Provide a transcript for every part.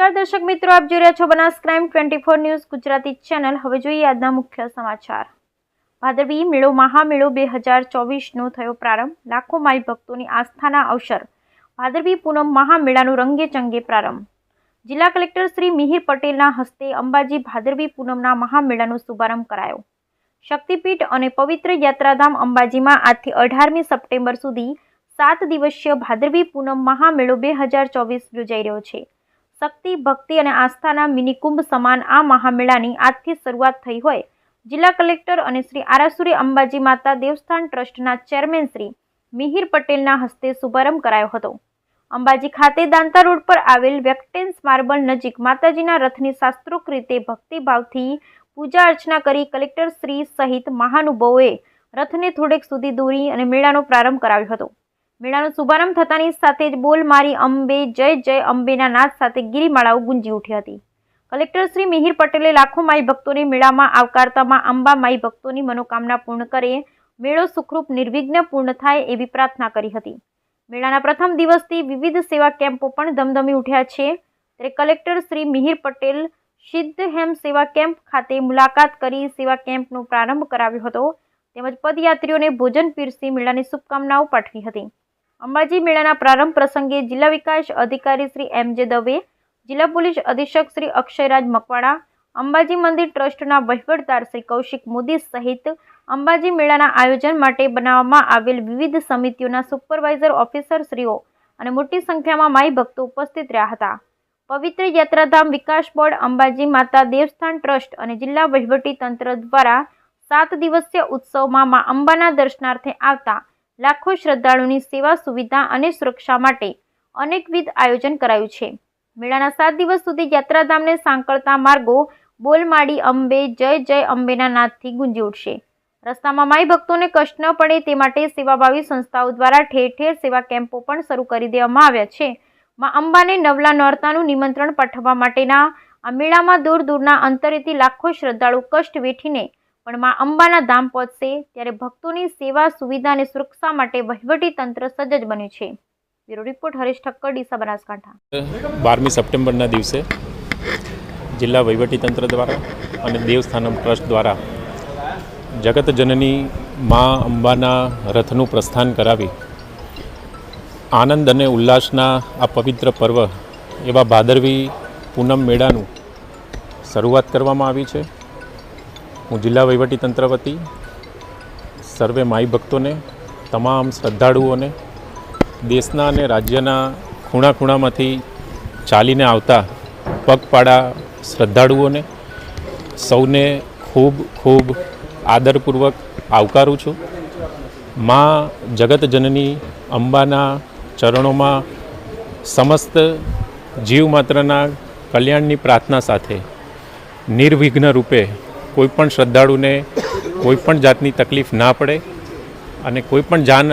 નમસ્કાર દર્શક મિત્રો, આપ જોઈ રહ્યા છો Banas crime twenty four news Gujarati channel. હવે જોઈએ આજના મુખ્ય સમાચાર. ભાદરવી મેળો, મહામેળો બે હજાર ચોવીસનો થયો પ્રારંભ. લાખો માઈ ભક્તોની આસ્થાના અવસર. ભાદરવી પૂનમ મહામેળાનો રંગે ચંગે પ્રારંભ. જિલ્લા કલેક્ટર શ્રી મિહિર પટેલના હસ્તે અંબાજી ભાદરવી પૂનમના મહામેળાનો શુભારંભ કરાયો. શક્તિપીઠ અને પવિત્ર યાત્રાધામ અંબાજીમાં આજથી અઢારમી સપ્ટેમ્બર સુધી સાત દિવસીય ભાદરવી પૂનમ મહામેળો બે હજાર ચોવીસ યોજાઈ રહ્યો છે. શક્તિ, ભક્તિ અને આસ્થાના મિનિકુંભ સમાન આ મહામેળાની આજથી શરૂઆત થઈ હોય. જિલ્લા કલેક્ટર અને શ્રી આરાસુરી અંબાજી માતા દેવસ્થાન ટ્રસ્ટના ચેરમેન શ્રી મિહિર પટેલના હસ્તે શુભારંભ કરાયો હતો. અંબાજી ખાતે દાંતા રોડ પર આવેલ વેક્ટેન્સ માર્બલ નજીક માતાજીના રથની શાસ્ત્રોક રીતે ભક્તિભાવથી પૂજા અર્ચના કરી કલેક્ટર શ્રી સહિત મહાનુભાવોએ રથને થોડેક સુધી દોરી અને મેળાનો પ્રારંભ કરાવ્યો હતો. મેળાનો શુભારંભ થતાની સાથે જ બોલ મારી અંબે, જય જય, અંબેના નાદ સાથે ગિરિમાળાઓ ગુંજી ઉઠી હતી. કલેક્ટર શ્રી મિહિર પટેલે લાખો માઈ ભક્તોને મેળામાં આવકારતામાં અંબા માઈ ભક્તોની મનોકામના પૂર્ણ કરે, મેળો સુખરૂપ, નિર્વિઘ્ન પૂર્ણ થાય એવી પ્રાર્થના કરી હતી. મેળાના પ્રથમ દિવસથી વિવિધ સેવા કેમ્પો પણ ધમધમી ઉઠ્યા છે. ત્યારે કલેક્ટર શ્રી મિહિર પટેલ સિદ્ધહેમ સેવા કેમ્પ ખાતે મુલાકાત કરી સેવા કેમ્પનો પ્રારંભ કરાવ્યો હતો. તેમજ પદયાત્રીઓને ભોજન પીરસી મેળાની શુભકામનાઓ પાઠવી હતી. અંબાજી મેળાના પ્રારંભ પ્રસંગે જિલ્લા વિકાસ અધિકારી શ્રી એમ જે દવે, જિલ્લા પોલીસ અધિક્ષક શ્રી અક્ષયરાજ મકવાણા, અંબાજી મંદિર ટ્રસ્ટના વહીવટદાર શ્રી કૌશિક મોદી સહિત અંબાજી મેળાના આયોજન માટે બનાવવામાં આવેલ વિવિધ સમિતિઓના સુપરવાઇઝર ઓફિસરશ્રીઓ અને મોટી સંખ્યામાં માઈ ભક્તો ઉપસ્થિત રહ્યા હતા. પવિત્ર યાત્રાધામ વિકાસ બોર્ડ, અંબાજી માતા દેવસ્થાન ટ્રસ્ટ અને જિલ્લા વહીવટી તંત્ર દ્વારા સાત દિવસીય ઉત્સવમાં મા અંબાના દર્શનાર્થે આવતા લાખો શ્રદ્ધાળુની સેવા, સુવિધા અને સુરક્ષા માટે અનેકવિધ આયોજન કરાયું છે. મેળાના સાત દિવસ સુધી યાત્રાધામને સાંકળતા માર્ગો બોલમાડી અંબે, જય જય અંબેના નાદથી ગુંજી ઉઠશે. રસ્તામાં માઈ ભક્તોને કષ્ટ ન પડે તે માટે સેવાભાવી સંસ્થાઓ દ્વારા ઠેર ઠેર સેવા કેમ્પો પણ શરૂ કરી દેવામાં આવ્યા છે. માં અંબાને નવલા નોરતાનું નિમંત્રણ પાઠવવા માટેના આ મેળામાં દૂર દૂરના અંતરેથી લાખો શ્રદ્ધાળુ કષ્ટ વેઠીને પણ માં અંબાના ધામ પહોંચશે ત્યારે ભક્તોની સેવા, સુવિધા અને સુરક્ષા માટે વહીવટી તંત્ર સજ્જ બન્યું છે. Bureau report Haresh Thakkar Deesa Banaskantha. બારમી સપ્ટેમ્બરના દિવસે જિલ્લા વહીવટી તંત્ર દ્વારા અને દેવસ્થાનમ ટ્રસ્ટ દ્વારા જગતજનની મા અંબાના રથનું પ્રસ્થાન કરાવી આનંદ અને ઉલ્લાસના આ પવિત્ર પર્વ એવા ભાદરવી પૂનમ મેળાનું શરૂઆત કરવામાં આવી છે. હું જિલ્લા વહીવટીતંત્ર વતી, સર્વે માઈ ભક્તોને, તમામ શ્રદ્ધાળુઓને, દેશના અને રાજ્યના ખૂણા ખૂણામાંથી ચાલીને આવતા પગપાળા શ્રદ્ધાળુઓને સૌને ખૂબ ખૂબ આદરપૂર્વક આવકારું છું. મા જગતજનની અંબાના ચરણોમાં સમસ્ત જીવ માત્રના કલ્યાણની પ્રાર્થના સાથે નિર્વિઘ્ન રૂપે કોઈપણ શ્રદ્ધાળુને કોઈપણ જાતની તકલીફ ના પડે અને કોઈપણ જાન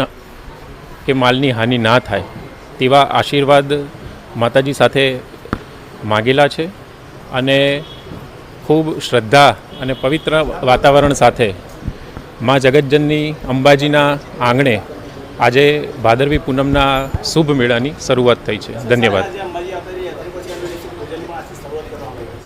કે માલની હાનિ ના થાય, તેવા આશીર્વાદ માતાજી સાથે માગેલા છે અને ખૂબ શ્રદ્ધા અને પવિત્ર વાતાવરણ સાથે મા જગતજનની અંબાજીના આંગણે આજે ભાદરવી પૂનમના શુભ મેળાની શરૂઆત થઈ છે. ધન્યવાદ.